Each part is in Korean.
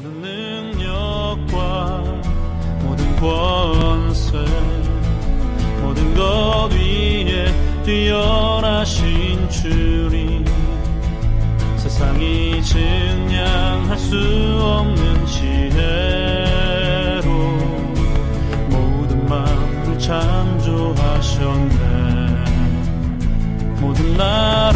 모든 능력과 모든 권세 모든 것 위에 뛰어나신 주님. 세상이 증량할 수 없는 지혜로 모든 만물 창조하셨네. 모든 나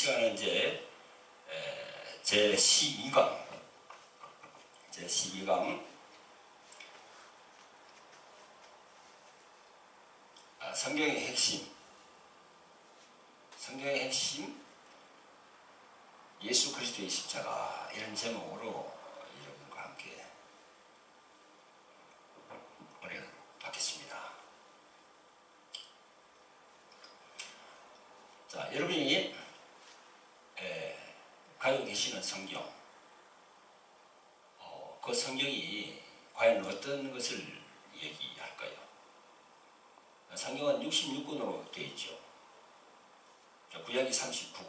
시간은 이제 에, 제 12강 제 12강. 아, 성경의 핵심. 성경의 핵심? 예수 그리스도의 십자가. 이런 제목으로 여러분과 함께 은혜를 받겠습니다. 자, 여러분이 에, 계시는 성경 어, 그 성경이 과연 어떤 것을 얘기할까요? 성경은 66권으로 되어 있죠. 자, 구약이 39권,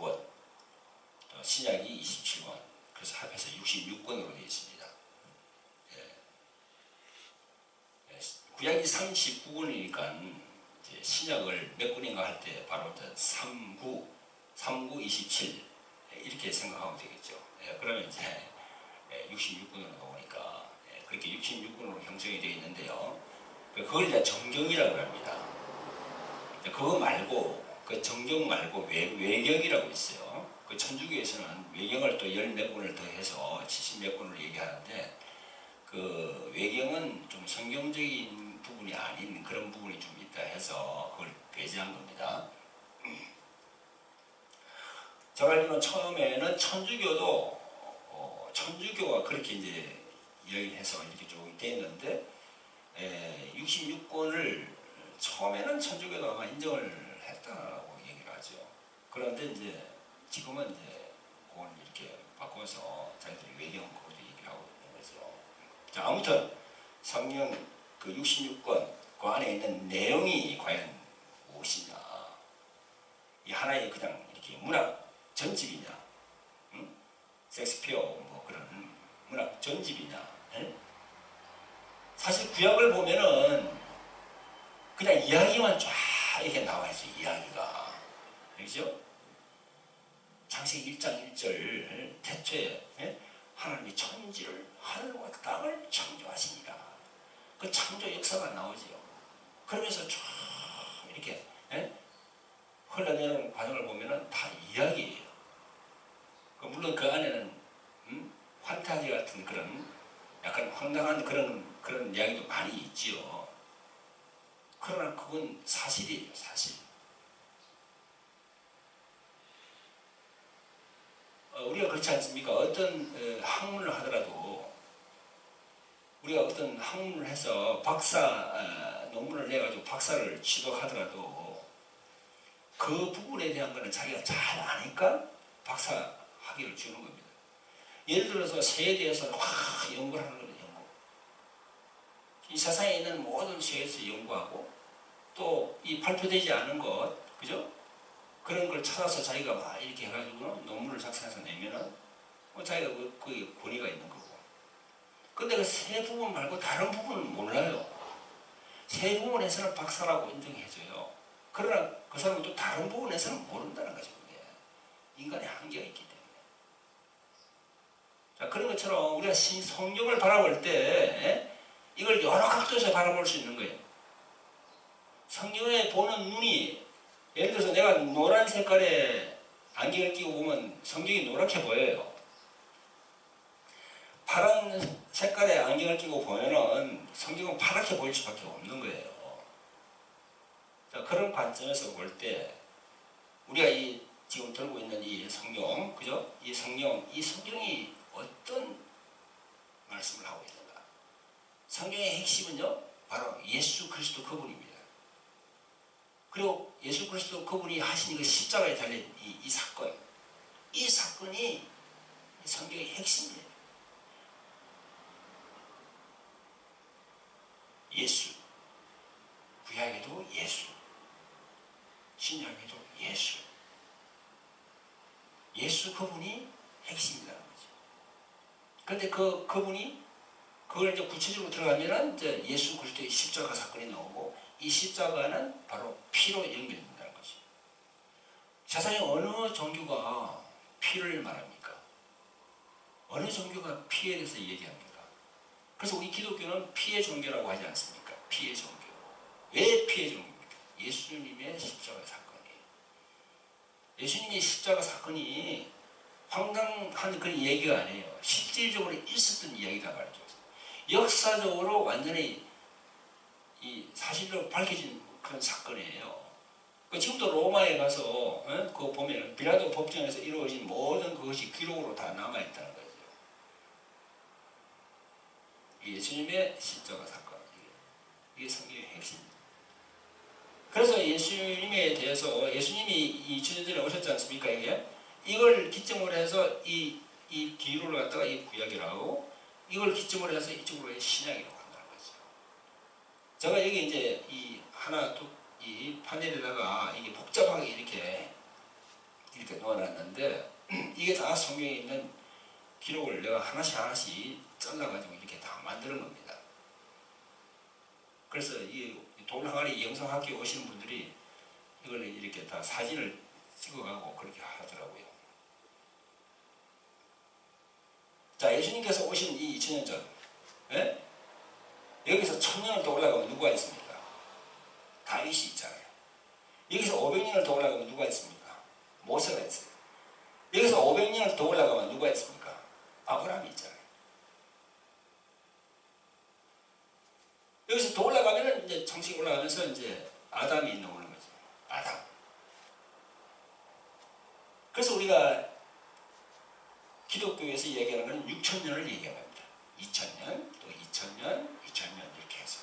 또 신약이 27권, 그래서 합해서 66권으로 되어 있습니다. 예. 예, 구약이 39권이니까 이제 신약을 몇 권인가 할 때 바로 39, 39, 27 이렇게 생각하면 되겠죠. 예, 그러면 이제 66권으로 나오니까 예, 그렇게 66권으로 형성이 되어 있는데요. 그걸 이제 정경이라고 합니다. 그거 말고 그 정경 말고 외, 외경이라고 있어요. 그 천주교에서는 외경을 또 14권을 더해서 70몇 권을 얘기하는데 그 외경은 좀 성경적인 부분이 아닌 그런 부분이 좀 있다 해서 그걸 배제한 겁니다. 제가 알기로는 처음에는 천주교도 어, 천주교가 그렇게 이제 이야기해서 이렇게 쭉 됐는데 66권을 처음에는 천주교도 아마 인정을 했다고 얘기를 하죠. 그런데 이제 지금은 이제 그걸 이렇게 바꿔서 자기들이 외경 그것도 얘기를 하고 있는 거죠. 자, 아무튼 성경 그 66권 그 안에 있는 내용이 과연 무엇이냐? 이 하나의 그냥 이렇게 문학 전집이냐? 응? 섹스피어 뭐 그런 문학 전집이냐? 응? 사실 구약을 보면은 그냥 이야기만 쫙 이렇게 나와 있어 이야기가 그죠? 창세기 1장 1절 태초에 예? 하나님이 천지를 하늘과 땅을 창조하시니라 그 창조 역사가 나오지요 그러면서 쭉 이렇게 예? 흘러내는 과정을 보면은 다 이야기예요 그 물론 그 안에는 음? 환타지 같은 그런 약간 황당한 그런 그런 이야기도 많이 있지요 그러나 그건 사실이에요, 사실. 어, 우리가 그렇지 않습니까? 어떤 어, 학문을 하더라도 우리가 어떤 학문을 해서 박사 어, 논문을 내가지고 박사를 취득하더라도 그 부분에 대한 거는 자기가 잘 아니까 박사 학위를 주는 겁니다. 예를 들어서 새에 대해서 확 연구를 하는 거예요, 연구. 이 세상에 있는 모든 새에 대해서 연구하고 또 이 발표되지 않은 것, 그죠? 그런 걸 찾아서 자기가 막 이렇게 해가지고 논문을 작성해서 내면은 뭐 자기가 그, 그게 권위가 있는 거고. 근데 그세 부분 말고 다른 부분은 몰라요. 세 부분에서는 박사라고 인정해줘요. 그러나 그 사람은 또 다른 부분에서는 모른다는 거죠. 그게. 인간의 한계가 있기 때문에. 자, 그런 것처럼 우리가 신- 성경을 바라볼 때 에? 이걸 여러 각도에서 바라볼 수 있는 거예요. 성경에 보는 눈이 예를 들어서 내가 노란 색깔의 안경을 끼고 보면 성경이 노랗게 보여요. 파란 색깔의 안경을 끼고 보면은 성경은 파랗게 보일 수밖에 없는 거예요. 자, 그런 관점에서 볼 때 우리가 이 지금 들고 있는 이 성경, 그죠? 이 성경, 이 성경이 어떤 말씀을 하고 있는가? 성경의 핵심은요, 바로 예수 그리스도 그분입니다. 그리고 예수 그리스도 그분이 하신 그 십자가에 달린 이, 이 사건, 이 사건이 성경의 핵심이에요. 예수, 구약에도 예수, 신약에도 예수. 예수 그분이 핵심이라는 거죠. 그런데 그 그분이 그걸 이제 구체적으로 들어가면은 이제 예수 그리스도의 십자가 사건이 나오고 이 십자가는 바로 피로 연결된다는 거죠. 세상에 어느 종교가 피를 말합니까? 어느 종교가 피에 대해서 얘기합니까? 그래서 우리 기독교는 피의 종교라고 하지 않습니까? 피의 종교. 왜 피의 종교입니까? 예수님의 십자가 사건이에요. 예수님의 십자가 사건이 황당한 그런 얘기가 아니에요. 실질적으로 있었던 이야기다 말이죠. 역사적으로 완전히 이 사실로 밝혀진 그런 사건이에요. 그 지금도 로마에 가서 어? 그거 보면 빌라도 법정에서 이루어진 모든 그것이 기록으로 다 남아 있다는 거죠. 예수님의 십자가 사건 이게, 성경의 핵심입니다. 그래서 예수님에 대해서 예수님이 2000년 전에 오셨지 않습니까? 이게 이걸 기점으로 해서 이, 이 기록을 갖다가 이 구약이라고 이걸 기점으로 해서 이쪽으로 신약이라고 한다는 거죠. 제가 여기 이제 이 하나 또이 판넬에다가 이게 복잡하게 이렇게 이렇게 놓아놨는데 이게 다 성경에 있는 기록을 내가 하나씩 하나씩 잘라가지고 이렇게 다 만드는 겁니다. 그래서 이 돌항아리 영상학교 오시는 분들이 이걸 이렇게 다 사진을 찍어가고 그렇게 하더라고요. 자, 예수님께서 오신 이 2000년 전, 예? 여기서 천년을 더 올라가면 누가 있습니까? 다윗이 있잖아요. 여기서 500년을 더 올라가면 누가 있습니까? 모세가 있어요. 여기서 500년을 더 올라가면 누가 있습니까? 아브라함이 있잖아요. 여기서 더 올라가면은 이제 정식 올라가면서 이제 아담이 나오는 거죠. 아담. 그래서 우리가 기독교에서 얘기하는 건 6천년을 얘기합니다. 2000년, 또 2000년, 2000년 이렇게 해서.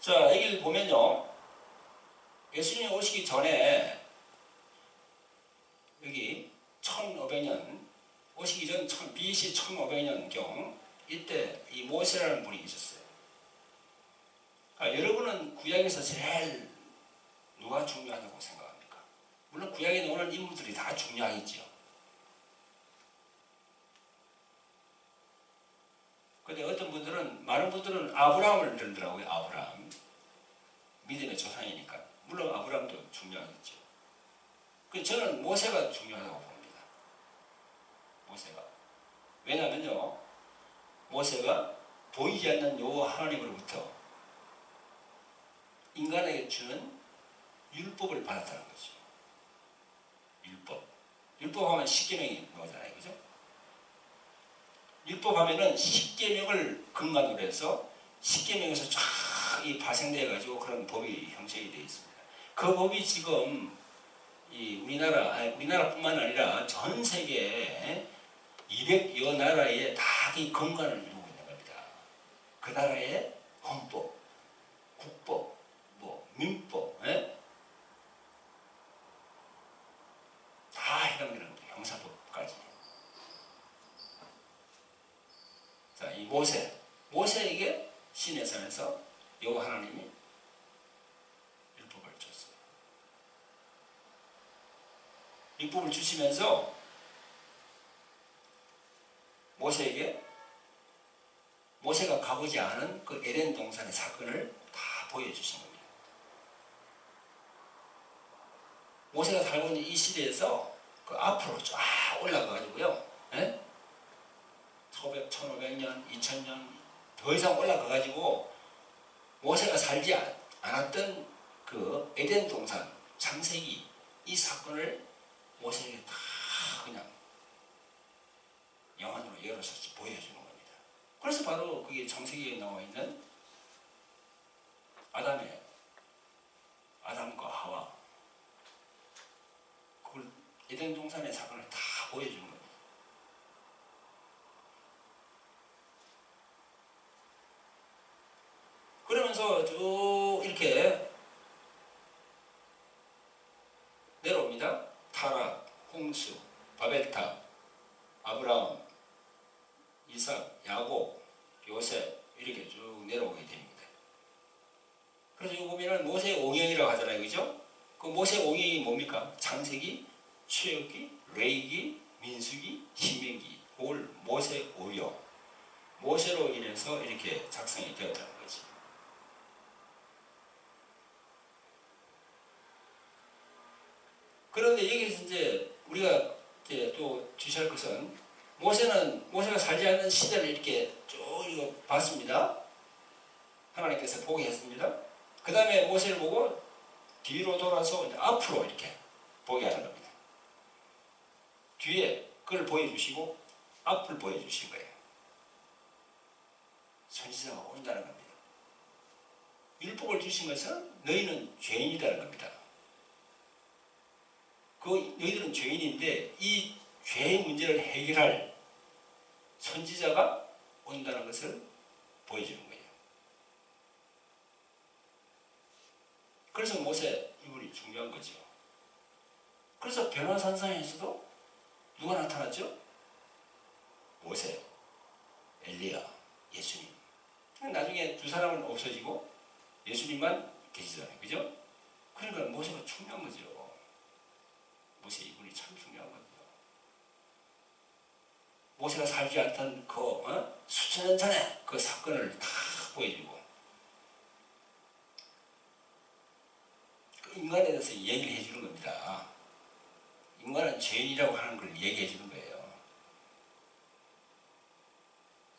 자, 여기를 보면요. 예수님이 오시기 전에 여기 1500년 오시기 전 천- BC 1500년경 이때 이 모세라는 분이 있었어요. 아, 여러분은 구약에서 제일 누가 중요하다고 생각합니까? 물론 구약에 나오는 인물들이 다 중요하겠죠. 근데 어떤 분들은 많은 분들은 아브라함을 들더라고요. 아브라함 믿음의 조상이니까 물론 아브라함도 중요하겠죠. 그 저는 모세가 중요하다고 봅니다. 모세가 왜냐하면요 모세가 보이지 않는 여호와 하나님으로부터 인간에게 주는 율법을 받았다는 거죠. 율법. 율법 하면 십계명이 나오잖아요, 그죠? 율법 하면은 십계명을 근간으로 해서 십계명에서 쫙이 파생돼 가지고 그런 법이 형성이 되어 있습니다. 그 법이 지금 이 우리나라 아니 우리나라뿐만 아니라 전 세계 200여 나라에 다이 근간을 이루고 있는 겁니다. 그 나라의 헌법, 국법, 뭐 민법, 예? 다 해당되는 겁니다. 형사법까지. 자, 이 모세, 모세에게 신의 산에서 여호와 하나님이 율법을 줬어요. 율법을 주시면서 모세에게 모세가 가보지 않은 그 에덴 동산의 사건을 다 보여주신 겁니다. 모세가 살고 있는 이 시대에서 그 앞으로 쫙 올라가가지고요. 예? 1500, 1500년, 2000년 더 이상 올라가가지고 모세가 살지 않- 않았던 그 에덴 동산 창세기 이 사건을 모세에게 다 그냥 영안으로 열어서 보여주는 겁니다. 그래서 바로 그게 창세기에 나와 있는 아담의 아담과 하와 그걸 에덴 동산의 사건을 다 보여주는 겁니다. 그러면서 쭉 이렇게 내려옵니다. 타락, 홍수, 바벨탑, 아브라함, 이삭, 야곱, 요셉 이렇게 쭉 내려오게 됩니다. 그래서 이거 보면은 모세 옹영이라고 하잖아요, 그죠? 그 모세 옹영이 뭡니까? 창세기, 출애굽기, 레이기, 민수기, 신명기, 그걸 모세 오경, 모세로 인 해서 이렇게 작성이 되었다는 거지. 그런데 여기서 이제 우리가 이제 또 주시할 것은 모세는 모세가 살지 않는 시대를 이렇게 쭉 이거 봤습니다. 하나님께서 보게 했습니다. 그 다음에 모세를 보고 뒤로 돌아서 이제 앞으로 이렇게 보게 하는 겁니다. 뒤에 그걸 보여주시고 앞을 보여주신 거예요. 선지자가 온다는 겁니다. 율법을 주신 것은 너희는 죄인이라는 겁니다. 그 너희들은 죄인인데 이 죄의 문제를 해결할 선지자가 온다는 것을 보여주는 거예요. 그래서 모세 인물이 중요한 거죠. 그래서 변화산상에서도 누가 나타났죠? 모세, 엘리야, 예수님. 나중에 두 사람은 없어지고 예수님만 계시잖아요. 그죠? 그러니까 모세가 중요한 거죠. 모세 이분이 참 중요한 겁니다. 모세가 살지 않던 그 어? 수천 년 전에 그 사건을 다 보여주고 그 인간에 대해서 얘기를 해주는 겁니다. 인간은 죄인이라고 하는 걸 얘기해 주는 거예요.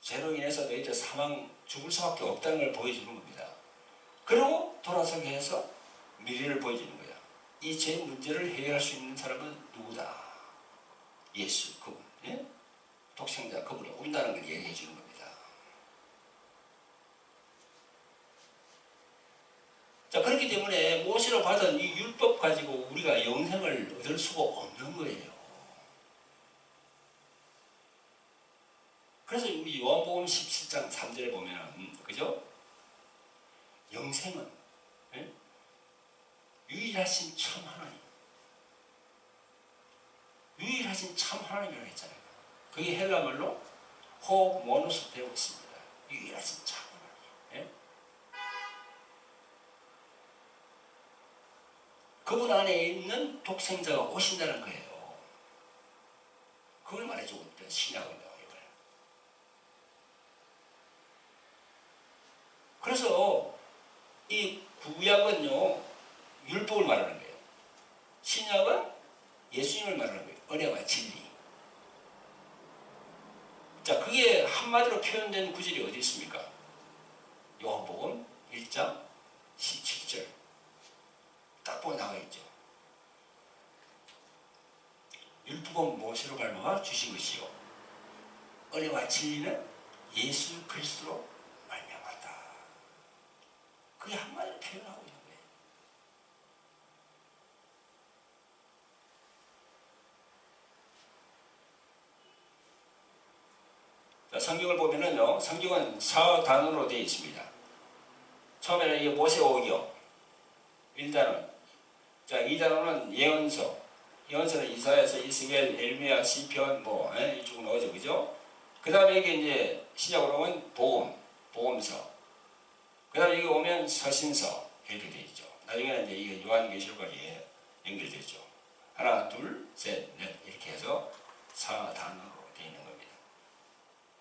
죄로 인해서 사망 죽을 수밖에 없다는 걸 보여주는 겁니다. 그리고 돌아서게 해서 미래를 보여주는 거야. 이 죄 문제를 해결할 수 있는 사람은 누구다? 예수 그분, 예? 독생자 그분이 온다는 걸 얘기해 주는 겁니다. 자 그렇기 때문에 모세로 받은 이 율법 가지고 우리가 영생을 얻을 수가 없는 거예요. 그래서 우리 요한복음 17장 3절에 보면 음, 그죠? 영생은 예? 유일하신 참 하나님 유일하신 참 하나님이라고 했잖아요. 그게 헬라말로 호 모노스 되고 있습니다. 유일하신 참 하나님. 예? 그분 안에 있는 독생자가 오신다는 거예요. 그걸 말해주고 있다. 신약은 나와요. 그래서 이 구약은요 율법을 말하는 거예요. 신약은 예수님을 말하는 거예요. 은혜와 진리. 자, 그게 한마디로 표현된 구절이 어디 있습니까? 요한복음 1장 17절. 딱 보고 나와 있죠. 율법은 무엇으로 발명하 주신 것이요. 은혜와 진리는 예수 그리스도로. 그게 한마디로 표현하고 있는 거예요. 자, 성경을 보면은요, 성경은 사단어로 되어 있습니다. 처음에는 이게 모세오경, 1단원. 자, 2단원은 예언서. 예언서는 이사야서, 이스겔, 엘미야, 시편, 뭐, 에? 이쪽은 어죠, 그죠? 그 다음에 이게 이제 시작으로 오면 복음, 복음서. 그 다음에 이게 오면 서신서, 이렇게 되어 있죠. 나중에는 이제 이게 요한계시록까지 연결되죠. 하나, 둘, 셋, 넷 이렇게 해서 사단어로 되어 있는 겁니다.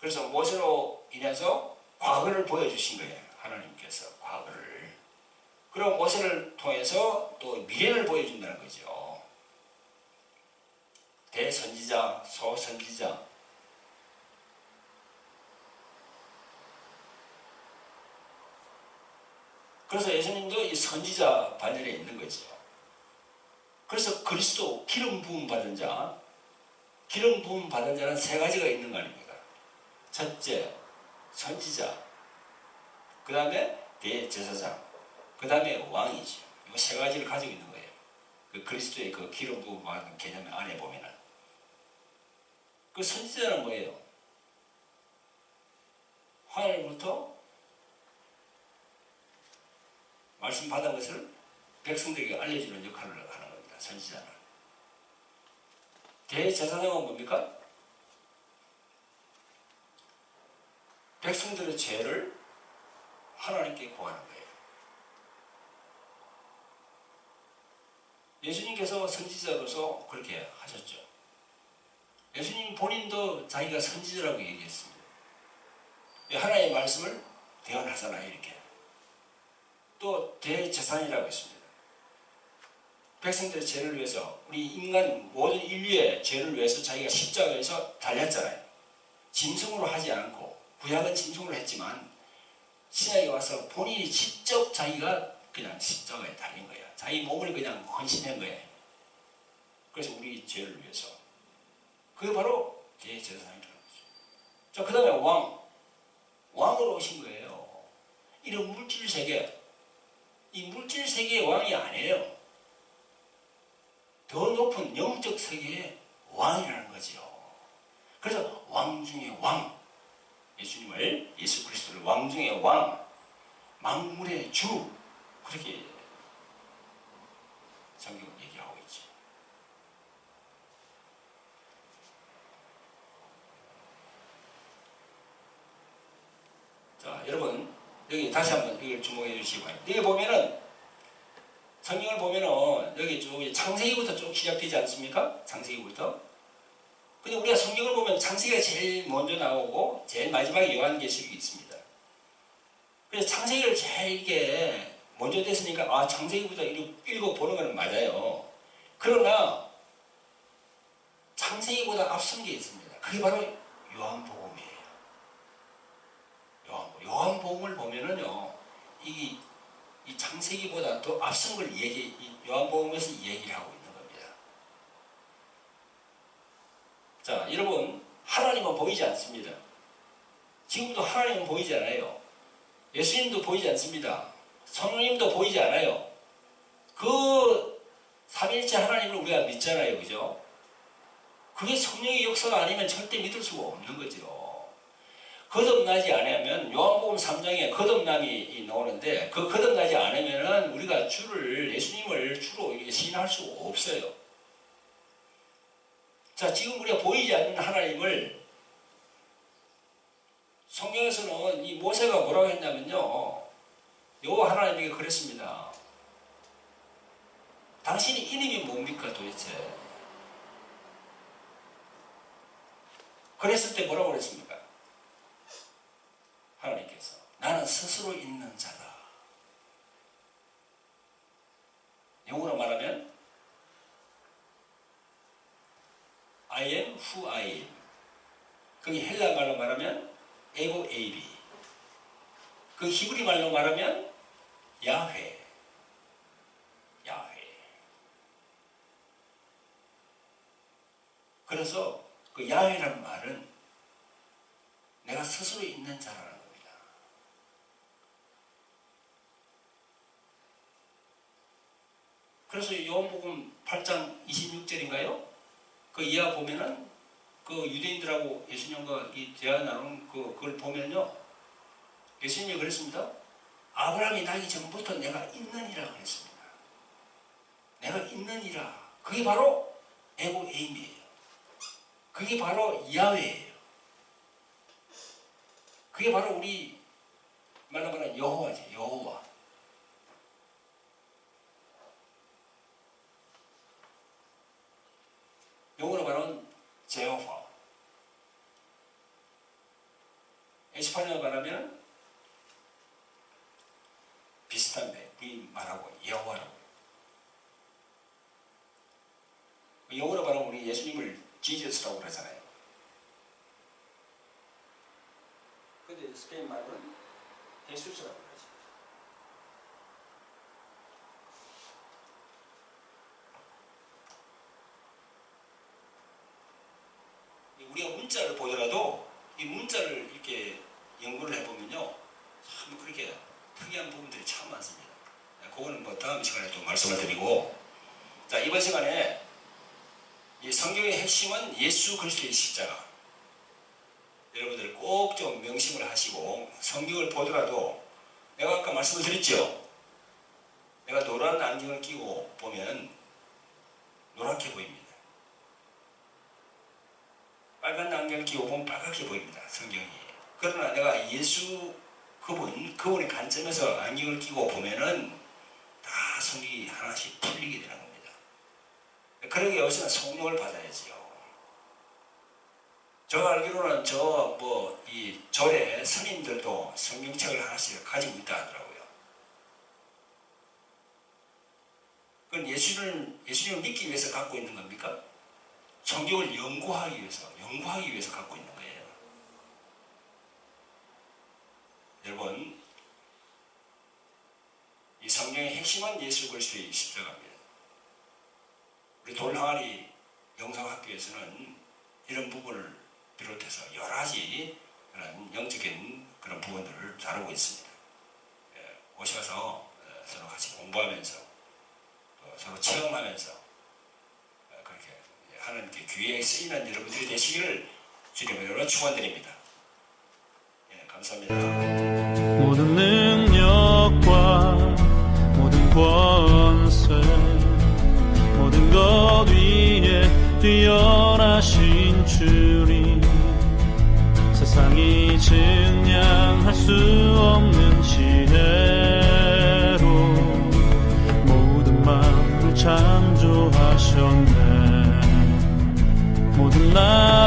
그래서 무엇으로 인해서 과거를 보여주신 거예요. 하나님께서 과거를. 그리고 모세를 통해서 또 미래를 보여준다는 거죠. 대선지자, 소선지자. 그래서 예수님도 이 선지자 반열에 있는 거죠. 그래서 그리스도 기름 부음 받은 자, 기름 부음 받은 자는 세 가지가 있는 거 아닙니까? 첫째, 선지자. 그 다음에 대제사장. 그 다음에 왕이죠. 이 세 가지를 가지고 있는 거예요. 그 그리스도의 그 기름 부음 받은 개념 안에 보면은. 그 선지자는 뭐예요? 하나님부터 말씀 받은 것을 백성들에게 알려주는 역할을 하는 겁니다. 선지자는. 대제사장은 뭡니까? 백성들의 죄를 하나님께 구하는 거예요. 예수님께서 선지자로서 그렇게 하셨죠. 예수님 본인도 자기가 선지자라고 얘기했습니다. 하나님의 말씀을 대언하잖아요, 이렇게. 또 대재산이라고 했습니다. 백성들의 죄를 위해서 우리 인간 모든 인류의 죄를 위해서 자기가 십자가에서 달렸잖아요. 짐승으로 하지 않고 구약은 짐승으로 했지만 신약에 와서 본인이 직접 자기가 그냥 십자가에 달린 거야. 자기 몸을 그냥 헌신한 거예요. 그래서 우리 죄를 위해서 그게 바로 대제사장이라는 거죠. 자, 그 다음에 왕. 왕으로 오신 거예요. 이런 물질 세계. 이 물질 세계의 왕이 아니에요. 더 높은 영적 세계의 왕이라는 거죠. 그래서 왕 중의 왕. 예수님을, 예수 그리스도를 왕 중의 왕. 만물의 주. 그렇게 성경은 얘기하고 있지. 자, 여기 다시 한번 이걸 주목해 주시기 바랍니다. 여기 보면은, 성경을 보면은, 여기 쭉 창세기부터 쭉 시작되지 않습니까? 창세기부터. 근데 우리가 성경을 보면 창세기가 제일 먼저 나오고, 제일 마지막에 요한계시록이 있습니다. 그래서 창세기를 제일 이게 먼저 됐으니까, 아, 창세기부터 읽어 보는 건 맞아요. 그러나, 창세기보다 앞선 게 있습니다. 그게 바로 요한복음이에 요한복음을 보면은요, 이, 이 창세기보다 더 앞선 걸 얘기, 이 요한복음에서 얘기를 하고 있는 겁니다. 자, 여러분, 하나님은 보이지 않습니다. 지금도 하나님은 보이지 않아요. 예수님도 보이지 않습니다. 성령님도 보이지 않아요. 그 삼일째 하나님을 우리가 믿잖아요. 그죠? 그게 성령의 역사가 아니면 절대 믿을 수가 없는 거죠. 거듭나지 않으면 요한복음 3장에 거듭남이 나오는데 그 거듭나지 않으면 우리가 주를 예수님을 주로 신할 수 없어요. 자 지금 우리가 보이지 않는 하나님을 성경에서는 이 모세가 뭐라고 했냐면요. 요 하나님에게 그랬습니다. 당신이 이름이 뭡니까 도대체? 그랬을 때 뭐라고 그랬습니까? 하나님께서 나는 스스로 있는 자다. 영어로 말하면 I am who I am. 그게 헬라 말로 말하면 에고 에이비. 그 히브리 말로 말하면 야훼. 야훼. 그래서 그 야훼라는 말은 내가 스스로 있는 자라는 겁니다. 그래서 요한복음 8장 26절인가요? 그 이하 보면은 그 유대인들하고 예수님과 이 대화 나눈 그 그걸 보면요. 예수님이 그랬습니다. 아브라함이 나기 전부터 내가 있느니라 그랬습니다. 내가 있느니라. 그게 바로 에고 에임이에요. 그게 바로 야훼예요. 그게 바로 우리 말하는 여호와지 여호와. 영어로 말하면 제호화. 에스파냐로 말하면 비슷한데 우리 말하고 여호와라고. 영어로 말하면 우리 예수님을 지저스라고 그러잖아요. 근데 스페인 말은 예수스라고 그러지. 우리가 문자를 보더라도 이 문자를 이렇게 연구를 해보면요 참 그렇게 특이한 부분들이 참 많습니다. 네, 그거는 뭐 다음 시간에 또 말씀을 드리고 자 이번 시간에 이 성경의 핵심은 예수 그리스도의 십자가. 여러분들 꼭 좀 명심을 하시고 성경을 보더라도 내가 아까 말씀을 드렸죠. 내가 노란 안경을 끼고 보면 노랗게 보입니다. 빨간 안경을 끼고 보면 빨갛게 보입니다. 성경이. 그러나 내가 예수 그분, 그분의 관점에서 안경을 끼고 보면은 다 성경이 하나씩 풀리게 되는 겁니다. 그러기 위해서는 성령을 받아야지요. 제가 알기로는 저 뭐 이 절에 스님들도 성경책을 하나씩 가지고 있다 하더라고요. 그건 예수를 예수님을 믿기 위해서 갖고 있는 겁니까? 성경을 연구하기 위해서, 연구하기 위해서 갖고 있는 거예요. 여러분, 이 성경의 핵심은 예수 그리스도의 십자가입니다. 우리 돌항아리 영상학교에서는 이런 부분을 비롯해서 여러 가지 그런 영적인 그런 부분들을 다루고 있습니다. 예, 오셔서 어, 서로 같이 공부하면서 또 서로 체험하면서 어, 그렇게 하나님께 귀에 쓰이는 여러분들이 되시기를 주님으로 축원드립니다. 예, 감사합니다. 뛰어나신 주님 세상이 증량할 수 없는 지혜로 모든 만물 창조하셨네. 모든 나